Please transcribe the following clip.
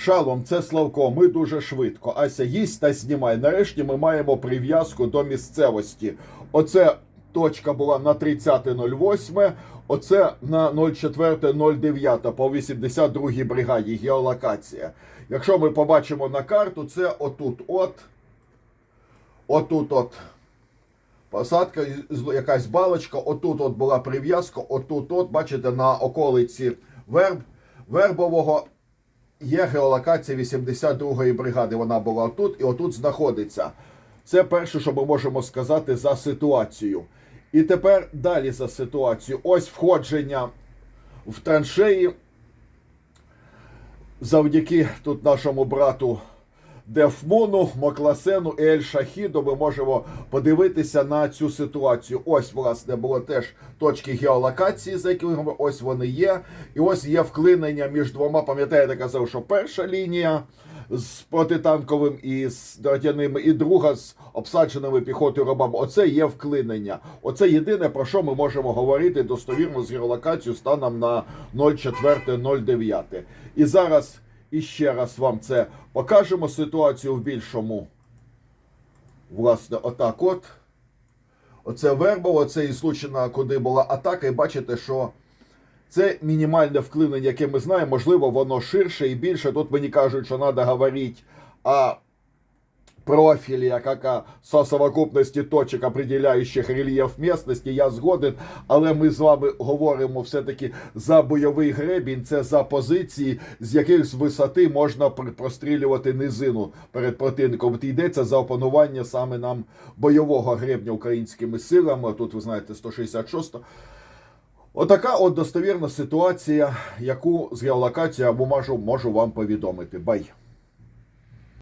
Шалом, це Славко. Ми дуже швидко. Ася їсть та знімай. Нарешті ми маємо прив'язку до місцевості. Оце точка була на 30.08, оце на 04.09 по 82-й бригаді. Геолокація. Якщо ми побачимо на карту, це отут от. Отут от. Посадка, якась балочка, отут от була прив'язка, отут от, бачите, на околиці верб, Вербового є геолокація 82-ї бригади. Вона була тут і отут знаходиться. Це перше, що ми можемо сказати за ситуацію. І тепер далі за ситуацію. Ось входження в траншеї. Завдяки тут нашому брату Дефмону, Мокласену і Ель Шахіду ми можемо подивитися на цю ситуацію. Ось, власне, було теж точки геолокації, за якими ось вони є. І ось є вклинення між двома. Пам'ятаєте, казав, що перша лінія з протитанковим і з дротяними, і друга з обсадженими піхотою робами. Оце є вклинення. Оце єдине, про що ми можемо говорити достовірно з геолокацією станом на 04.09. І зараз іще раз вам це покажемо ситуацію в більшому. Власне, отак от. Оце Вербово, оце і Случина, куди була атака, і бачите, що це мінімальне вклинення, яке ми знаємо. Можливо, воно ширше і більше. Тут мені кажуть, що треба говорити о профілі, як о совокупності точок, определяючих рельєф місцевості. Я згоден, але ми з вами говоримо все-таки за бойовий гребінь, це за позиції, з яких з висоти можна прострілювати низину перед противником. От йдеться за опанування саме нам бойового гребня українськими силами. Тут ви знаєте 166 Отака от достовірна ситуація, яку з геолокації або можу, можу вам повідомити. Бай.